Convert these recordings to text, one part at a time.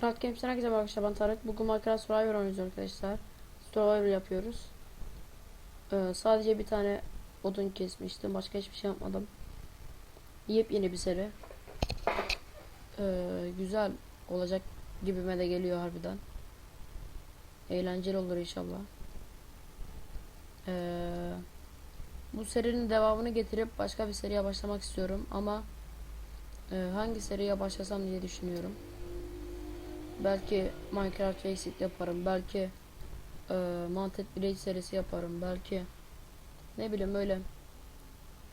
Craft Games'ten herkese merhaba arkadaşlar ben Tarık. Bugün Minecraft Survivor oynuyoruz arkadaşlar. Survivor yapıyoruz. Ee, sadece bir tane odun kesmiştim. Başka hiçbir şey yapmadım. Yepyeni bir seri. Ee, güzel olacak gibime de geliyor harbiden. Eğlenceli olur inşallah. Ee, bu serinin devamını getirip başka bir seriye başlamak istiyorum ama e, hangi seriye başlasam diye düşünüyorum. Belki Minecraft Exit yaparım. Belki e, Mounted Blade serisi yaparım. Belki ne bileyim öyle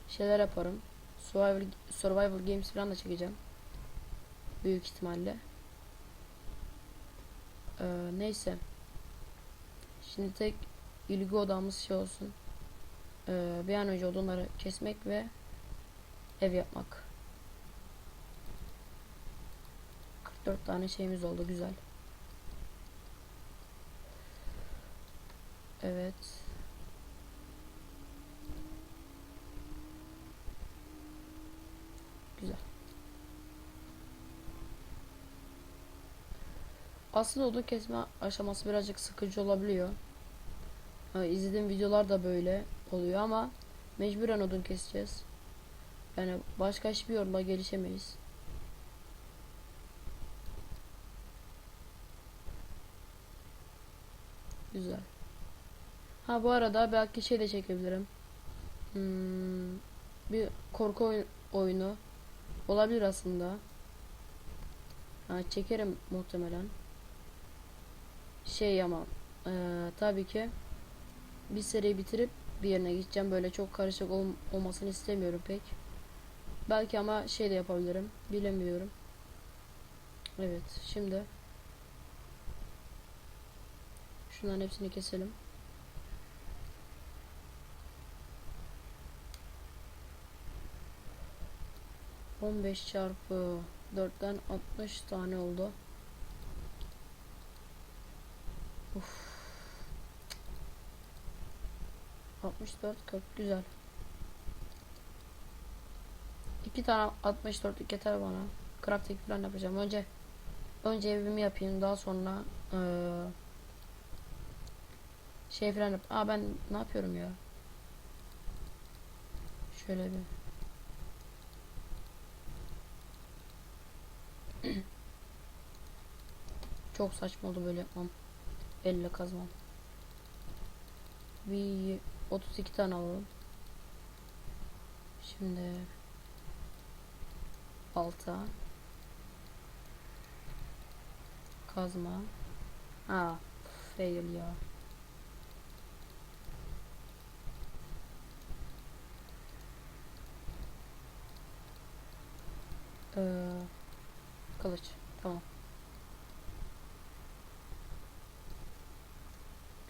şeyler yaparım. Survival, survival Games falan da çekeceğim. Büyük ihtimalle. E, neyse. Şimdi tek ilgi odamız şey olsun. E, bir an önce odunları kesmek ve ev yapmak. 44 tane şeyimiz oldu güzel. Evet. Güzel. Aslında odun kesme aşaması birazcık sıkıcı olabiliyor. Ha, izlediğim videolar da böyle oluyor ama mecburen odun keseceğiz. Yani başka hiçbir yolla gelişemeyiz. Güzel. Ha bu arada belki şey de çekebilirim. Hmm, bir korku oyun, oyunu olabilir aslında. Ha çekerim muhtemelen. Şey ama eee, tabii ki bir seriyi bitirip bir yerine gideceğim. Böyle çok karışık ol- olmasını istemiyorum pek. Belki ama şey de yapabilirim. Bilemiyorum. Evet şimdi Şunların hepsini keselim. On beş çarpı dörtten altmış tane oldu. Uf. 64 40 güzel. İki tane 64'lük yeter bana. Crafting falan yapacağım. Önce önce evimi yapayım daha sonra eee şey falan yap. Aa ben ne yapıyorum ya? Şöyle bir. Çok saçma oldu böyle yapmam. Elle kazmam. Bir 32 tane alalım. Şimdi balta kazma. Aa fail ya. Ee, kılıç. Tamam.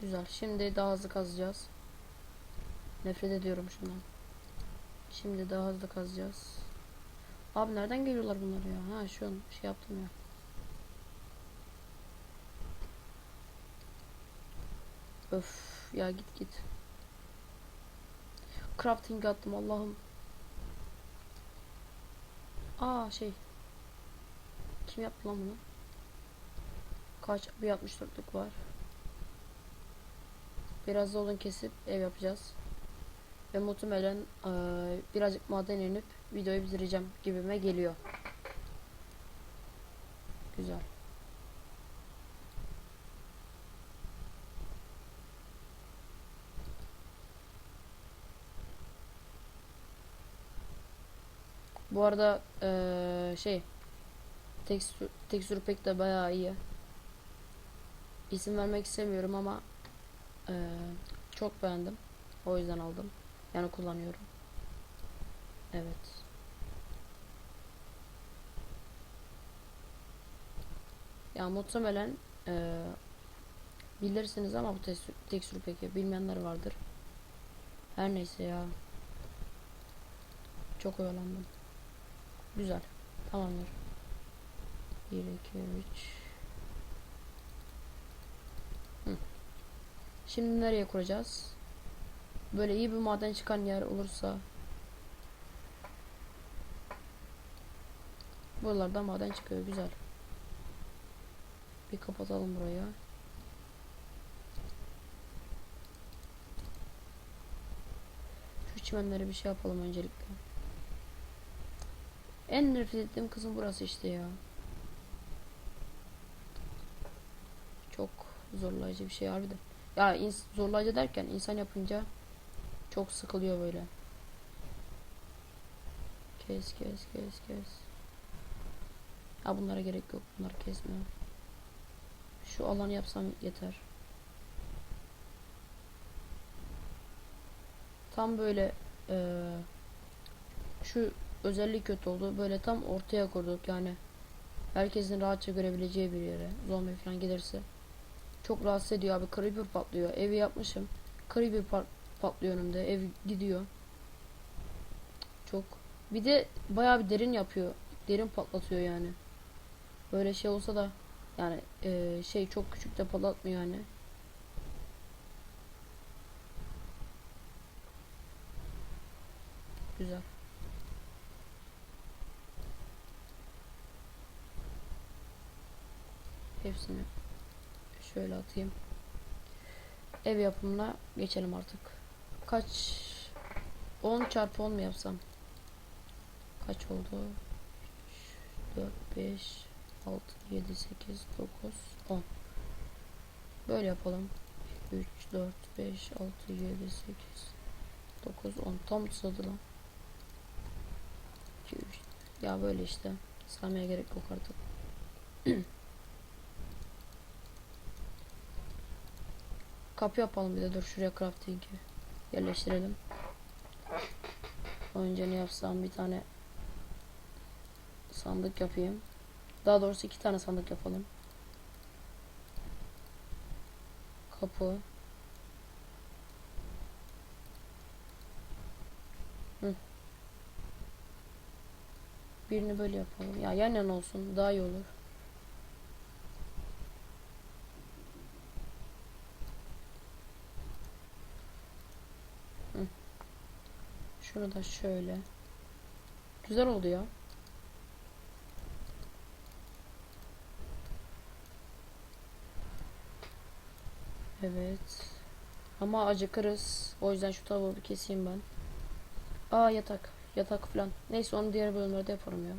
Güzel. Şimdi daha hızlı kazacağız. Nefret ediyorum şundan. Şimdi daha hızlı kazacağız. Abi nereden geliyorlar bunlar ya? Ha şu an şey yaptım ya. Öf ya git git. Crafting attım Allah'ım. Aa şey. Kim yaptı lan bunu? Kaç? Bir 64'lük var. Biraz da odun kesip ev yapacağız. Ve muhtemelen eee, birazcık maden inip videoyu bitireceğim gibime geliyor. Güzel. Bu arada eee, şey tekstür, tekstür pek de bayağı iyi. İsim vermek istemiyorum ama eee, çok beğendim. O yüzden aldım. Yani kullanıyorum. Evet. Ya muhtemelen eee, bilirsiniz ama bu tekstür, tekstür peki bilmeyenler vardır. Her neyse ya. Çok oyalandım. Güzel. Tamamdır. 1, 2, 3. Hı. Şimdi nereye kuracağız? Böyle iyi bir maden çıkan yer olursa Buralarda maden çıkıyor güzel. Bir kapatalım burayı. Şu çimenlere bir şey yapalım öncelikle. En nefret ettiğim kısım burası işte ya. Çok zorlayıcı bir şey harbiden. Ya zorlayıcı derken insan yapınca çok sıkılıyor böyle. Kes kes kes kes. Ha bunlara gerek yok. Bunları kesme. Şu alanı yapsam yeter. Tam böyle eee, şu özellik kötü oldu. Böyle tam ortaya kurduk yani. Herkesin rahatça görebileceği bir yere. Zombi falan gelirse. Çok rahatsız ediyor abi. Creeper patlıyor. Evi yapmışım. Creeper pat- patlıyor önümde. Ev gidiyor. Çok. Bir de bayağı bir derin yapıyor. Derin patlatıyor yani. Böyle şey olsa da yani eee, şey çok küçük de patlatmıyor yani. Güzel. Hepsini şöyle atayım. Ev yapımına geçelim artık. Kaç 10 çarpı 10 mu yapsam? Kaç oldu? 4 5 6 7 8 9 10 Böyle yapalım. 3 4 5 6 7 8 9 10 tam tuzadı lan. 2 3 ya böyle işte. Saymaya gerek yok artık. Kapı yapalım bir de dur şuraya crafting'i yerleştirelim. Önce ne yapsam bir tane sandık yapayım. Daha doğrusu iki tane sandık yapalım. Kapı. Hı. Birini böyle yapalım. Ya yan yana olsun daha iyi olur. Hı. Şunu da şöyle. Güzel oldu ya. Evet. Ama acıkırız. O yüzden şu tavuğu bir keseyim ben. Aa yatak. Yatak falan. Neyse onu diğer bölümlerde yaparım ya.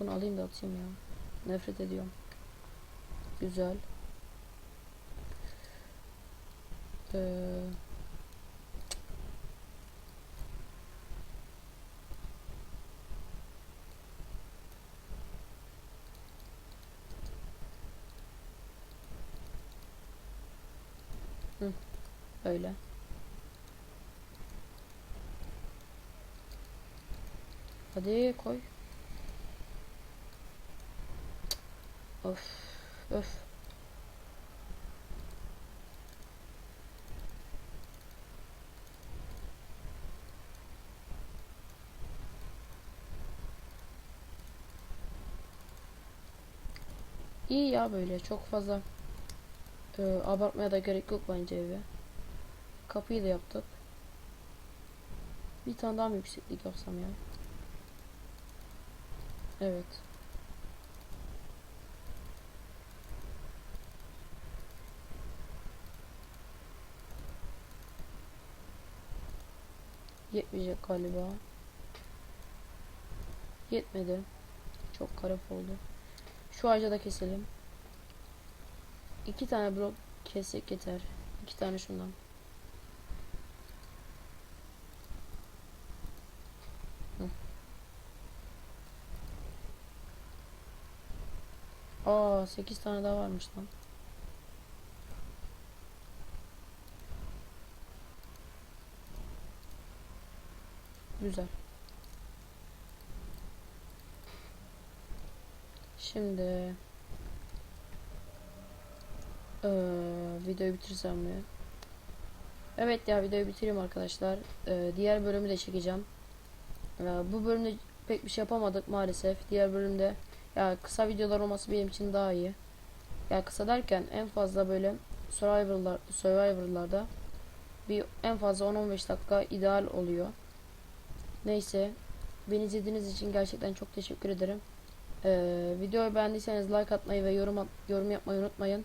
Bunu alayım da atayım ya. Nefret ediyorum. Güzel. Ee, öyle. Hadi koy. Of. Öf. İyi ya böyle çok fazla e, abartmaya da gerek yok bence evi. Kapıyı da yaptık. Bir tane daha mı yükseklik yapsam ya? Evet. Yetmeyecek galiba. Yetmedi. Çok karap oldu. Şu ağacı da keselim. İki tane blok kessek yeter. İki tane şundan. Hı. Aa 8 tane daha varmış lan. Güzel. Şimdi eee videoyu bitirsem mi? Evet ya videoyu bitireyim arkadaşlar. Eee, diğer bölümü de çekeceğim. Eee, bu bölümde pek bir şey yapamadık maalesef. Diğer bölümde ya kısa videolar olması benim için daha iyi. Ya kısa derken en fazla böyle Survivor'lar Survivor'larda bir en fazla 10-15 dakika ideal oluyor. Neyse. Beni izlediğiniz için gerçekten çok teşekkür ederim. Ee, videoyu beğendiyseniz like atmayı ve yorum at- yorum yapmayı unutmayın.